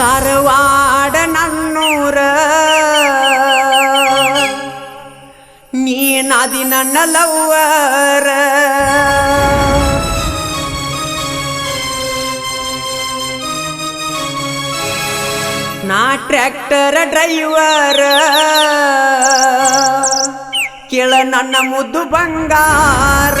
ಸಾರವಾಡ ನನ್ನೂರ ನೀನಾದಿ ನನ್ನ ಲವ್ವರ ನಾ tractor driver ಕೇಳ ನನ್ನ ಮುದ್ದು ಬಂಗಾರ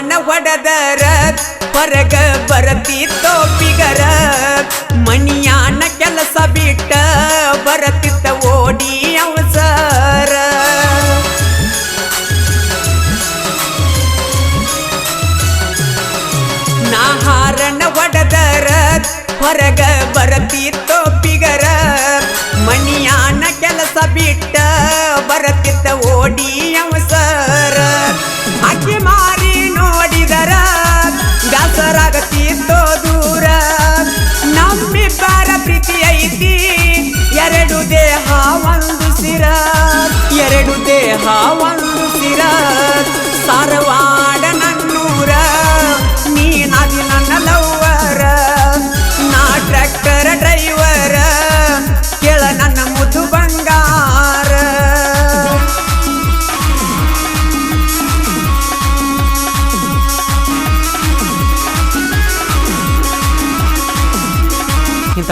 ಹಾರನ ಒಡದರ, ಹೊರಗ ಬರತಿ ತೋಪಿಗರ ಮಣಿಯಾನ ಕೆಲಸ ಬಿಟ್ಟ, ಬರತಿತ್ತ ಓಡಿ ಅವಸರ. ನಾ ಹಾರನ ಒಡದರ, ಹೊರಗ ಬರತಿತ್ತೋ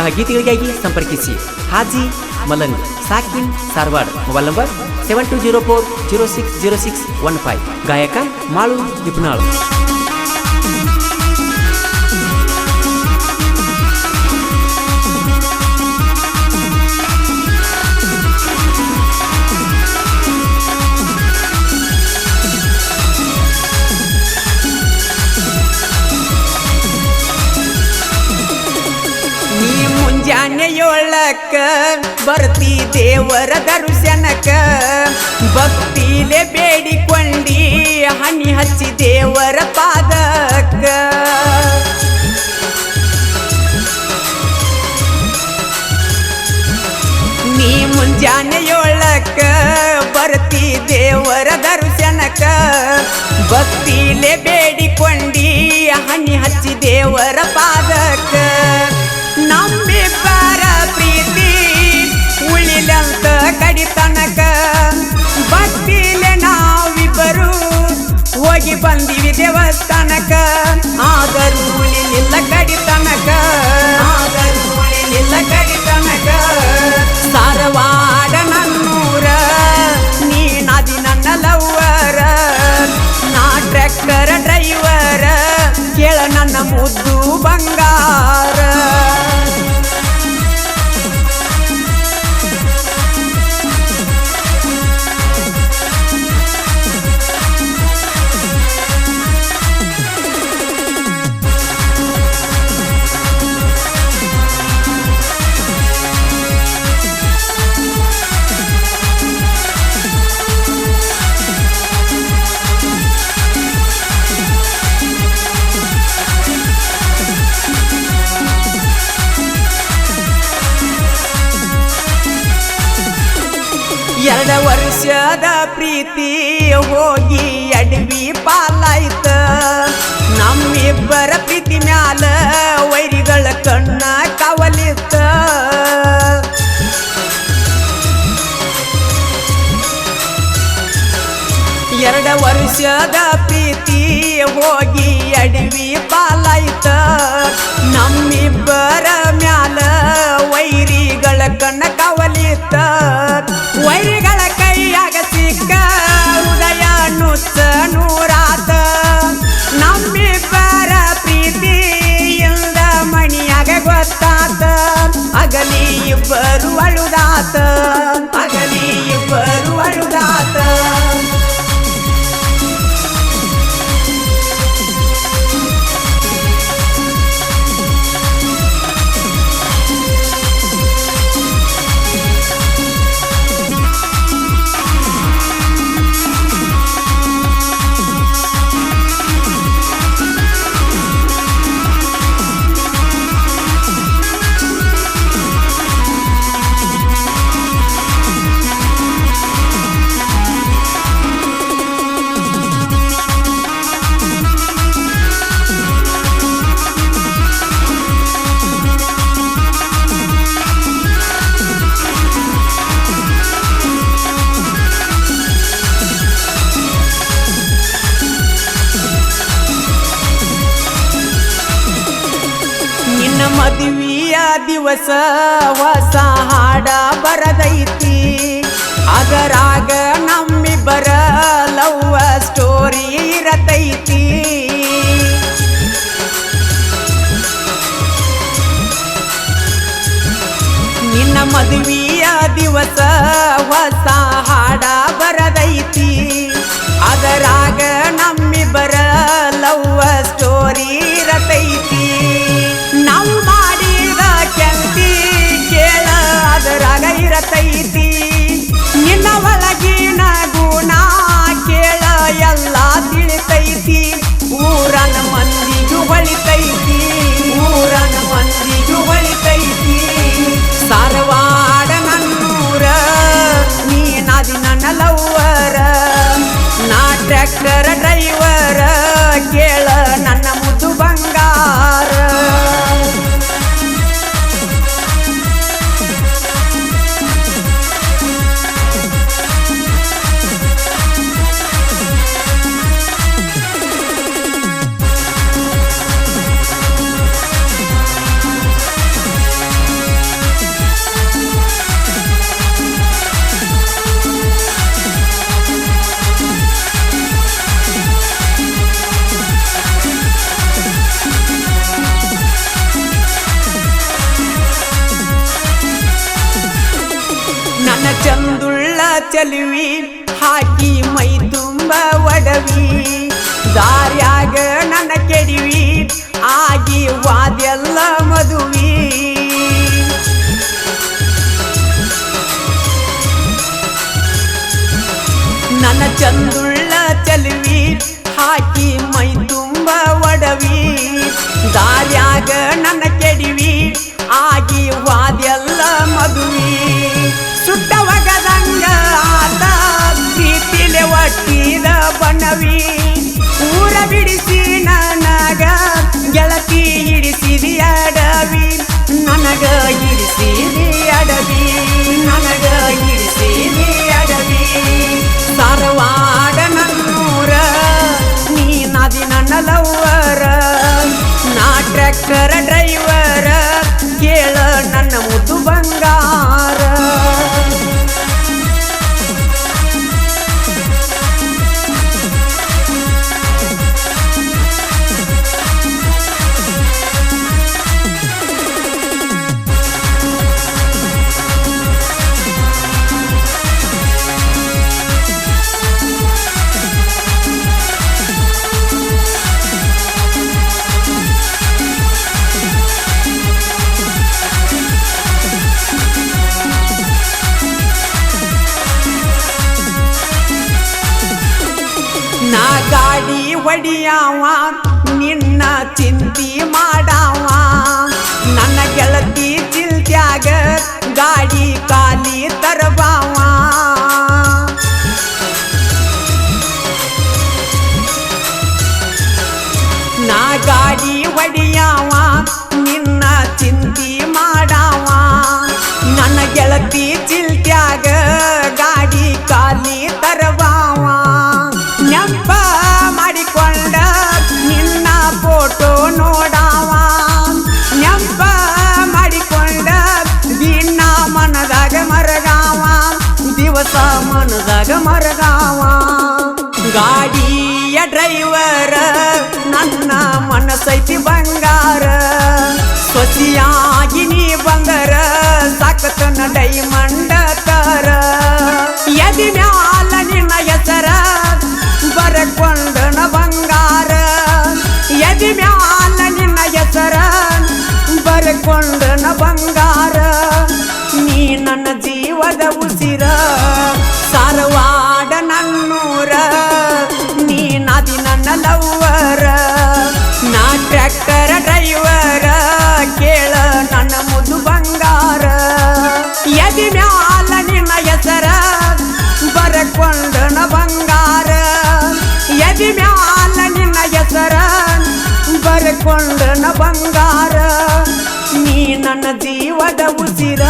ಇಂತಹ ಗೀತೆಗಳಿಗಾಗಿ ಸಂಪರ್ಕಿಸಿ. Haji, Malang, ಸಾಕಿನ್, Sarwad, mobile number seven two zero four zero six zero six one five ಗಾಯಕ ಮಾಳು ನಿಪುಣಾಳು ಏಳಕ್ಕ ಬರ್ತಿ ದೇವರ ದರ್ಶನಕ್ಕ ಭಕ್ತಿಲೆ ಬೇಡಿಕೊಂಡಿ ಹನಿ ಹಚ್ಚಿ ದೇವರ ಪಾದಕ್ಕ ನೀ ಮುಂಜಾನೆ ಏಳಕ್ಕ ಬರ್ತಿ ದೇವರ ದರ್ಶನಕ್ಕ ಭಕ್ತಿಲೆ ಬೇಡಿಕೊಂಡಿ ಹನಿ ಹಚ್ಚಿ ದೇವರ ಪಾದಕ್ಕ ಎರಡ ವರ್ಷದ ಪ್ರೀತಿ ಹೋಗಿ ಅಡವಿ ಪಾಲಾಯ್ತ. ನಮ್ಮಿಬ್ಬರ ಪ್ರೀತಿ ಮ್ಯಾಲ ವೈರಿಗಳ ಕಣ್ಣ ಕವಲಿತ್ತ. ಎರಡ ವರ್ಷದ ಪ್ರೀತಿ ಹೋಗಿ ಅಡವಿ ಪಾಲಾಯ್ತ ನಮ್ಮಿಬ್ಬರ ಮ್ಯಾಲ ವೈರಿಗಳ ಕಣ್ಣ ಕವಲಿತ ವೈರಿಗಳ ಕೈಯಾಗ ಸಿಕ್ಕ ಹೃದಯ ನುಚ್ಚ ನೂರಾತ. ನಮ್ಮಿಬ್ಬರ ಪ್ರೀತಿ ಇಲ್ದ ಮಣಿಯಾಗ ಗೊತ್ತಾತ. ಅಗಲಿ ಇಬ್ಬರು ಅಳುದಾತ. ದಿವಸ ಹೊಸ ಹಾಡ ಬರದೈತಿ. ಅದರಾಗ ನಮ್ಮಿಬ್ಬರ ಲವ್ ಸ್ಟೋರಿ ಇರತೈತಿ. ನಿನ್ನ ಮದುವೆಯ ದಿವಸ ಹೊಸ ಹಾಡ ಚಲುವಿ, ಹಾಕಿ ಮೈ ತುಂಬ ಒಡವಿ. ದಾರಿಯಾಗ ನನ್ನ ಕೆಡಿವಿ, ಆಗಿ ವಾದೆಲ್ಲ ಮದುವಿ. ನನ್ನ ಚಂದುಳ್ಳ ಚಲುವಿ, ಹಾಕಿ ಬಣ್ಣವಿ ಊರ ಬಿಡಿಸಿ ನಾನಾಗ ಗೆಳತಿ ಹಿಡಿಸಿದಿ ಅಡವಿ ನನಗ ಹಿಡಿಸಿದಿ ಅಡವಿ ನನಗ ಹಿಡಿಸಿದಿ ಅಡವಿ ಸರವಾಡ ನನ್ನೂರ ನೀ ನದಿ ನನ್ನ ಲವ್ವರ ನಾ ಟ್ರ್ಯಾಕ್ಟರ ಡ್ರೈವರ ಕೇಳ ನಿನ್ನ ಮನದಾಗ ಮರಗಾವ ಗಾಡಿಯ ಡ್ರೈವರ ನನ್ನ ಮನಸ್ಸೈತಿ ಬಂಗಾರ ಸ್ವಚಿಯಾಗಿ ನೀ ಬಂದರ ಸಾಕತನ ಡೈಮಂಡ ತರ ಎದಿ ಮ್ಯಾಲ ನಿನ್ನ ಹೆಸರ ಬರಕೊಂಡನ ಬಂಗಾರ ಎದಿ ಮ್ಯಾಲ ನಿನ್ನ ಹೆಸರ ಬರಕೊಂಡನ ಬಂಗಾರ ನೀ ನನ್ನ ಜೀವದ ಬರಕೊಂಡನ ಬಂಗಾರ ನೀ ನನ್ನ ಜೀವದ ಉಸಿರ.